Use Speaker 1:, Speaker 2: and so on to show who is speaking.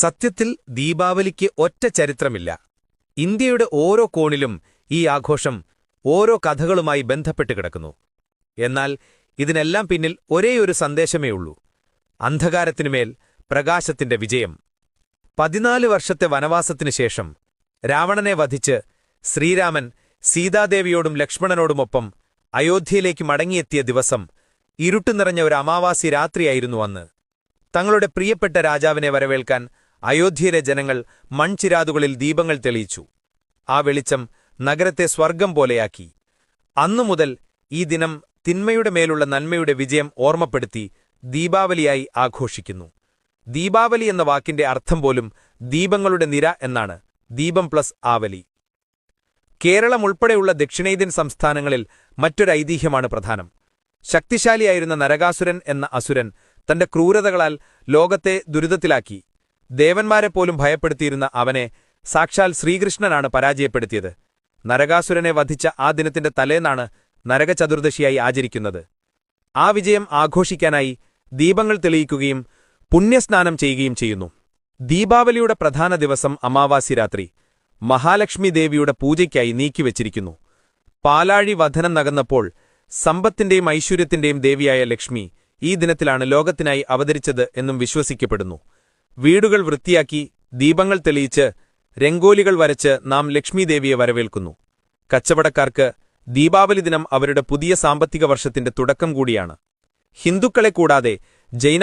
Speaker 1: സത്യത്തിൽ ദീപാവലിക്ക് ഒറ്റ ചരിത്രമില്ല. ഇന്ത്യയുടെ ഓരോ കോണിലും ഈ ആഘോഷം ഓരോ കഥകളുമായി ബന്ധപ്പെട്ട് കിടക്കുന്നു. എന്നാൽ ഇതിനെല്ലാം പിന്നിൽ ഒരേയൊരു സന്ദേശമേ ഉള്ളൂ. അന്ധകാരത്തിനുമേൽ പ്രകാശത്തിന്റെ വിജയം. പതിനാല് വർഷത്തെ വനവാസത്തിനു ശേഷം രാവണനെ വധിച്ച് ശ്രീരാമൻ സീതാദേവിയോടും ലക്ഷ്മണനോടുമൊപ്പം അയോധ്യയിലേക്ക് മടങ്ങിയെത്തിയ ദിവസം ഇരുട്ടു നിറഞ്ഞ ഒരു അമാവാസി രാത്രിയായിരുന്നു അന്ന്. തങ്ങളുടെ പ്രിയപ്പെട്ട രാജാവിനെ വരവേൽക്കാൻ അയോധ്യയിലെ ജനങ്ങൾ മൺചിരാതുകളിൽ ദീപങ്ങൾ തെളിയിച്ചു. ആ വെളിച്ചം നഗരത്തെ സ്വർഗം പോലെയാക്കി. അന്നുമുതൽ ഈ ദിനം തിന്മയുടെ മേലുള്ള നന്മയുടെ വിജയം ഓർമ്മപ്പെടുത്തി ദീപാവലിയായി ആഘോഷിക്കുന്നു. ദീപാവലി എന്ന വാക്കിന്റെ അർത്ഥം പോലും ദീപങ്ങളുടെ നിര എന്നാണ്. ദീപം പ്ലസ് ആവലി. കേരളം ഉൾപ്പെടെയുള്ള ദക്ഷിണേന്ത്യൻ സംസ്ഥാനങ്ങളിൽ മറ്റൊരു ഐതിഹ്യമാണ് പ്രധാനം. ശക്തിശാലിയായിരുന്ന നരകാസുരൻ എന്ന അസുരൻ തന്റെ ക്രൂരതകളാൽ ലോകത്തെ ദുരിതത്തിലാക്കി. ദേവന്മാരെപ്പോലും ഭയപ്പെടുത്തിയിരുന്ന അവനെ സാക്ഷാൽ ശ്രീകൃഷ്ണനാണ് പരാജയപ്പെടുത്തിയത്. നരകാസുരനെ വധിച്ച ആ ദിനത്തിന്റെ തലേന്നാണ് നരകചതുർദശിയായി ആചരിക്കുന്നത്. ആ വിജയം ആഘോഷിക്കാനായി ദീപങ്ങൾ തെളിയിക്കുകയും പുണ്യസ്നാനം ചെയ്യുകയും ചെയ്യുന്നു. ദീപാവലിയുടെ പ്രധാന ദിവസം അമാവാസി രാത്രി. മഹാലക്ഷ്മി ദേവിയുടെ പൂജയ്ക്കായി നീക്കിവച്ചിരിക്കുന്നു പാലാഴി വധനം നകന്നപ്പോൾ സമ്പത്തിന്റെയും ഐശ്വര്യത്തിന്റെയും ദേവിയായ ലക്ഷ്മി ഈ ദിനത്തിലാണ് ലോകത്തിനായി അവതരിച്ചത് എന്നും വിശ്വസിക്കപ്പെടുന്നു. വീടുകൾ വൃത്തിയാക്കി ദീപങ്ങൾ തെളിയിച്ച് രംഗോലികൾ വരച്ച് നാം ലക്ഷ്മീദേവിയെ വരവേൽക്കുന്നു. കച്ചവടക്കാർക്ക് ദീപാവലി ദിനം അവരുടെ പുതിയ സാമ്പത്തിക വർഷത്തിന്റെ തുടക്കം കൂടിയാണ്. ഹിന്ദുക്കളെ കൂടാതെ ജൈന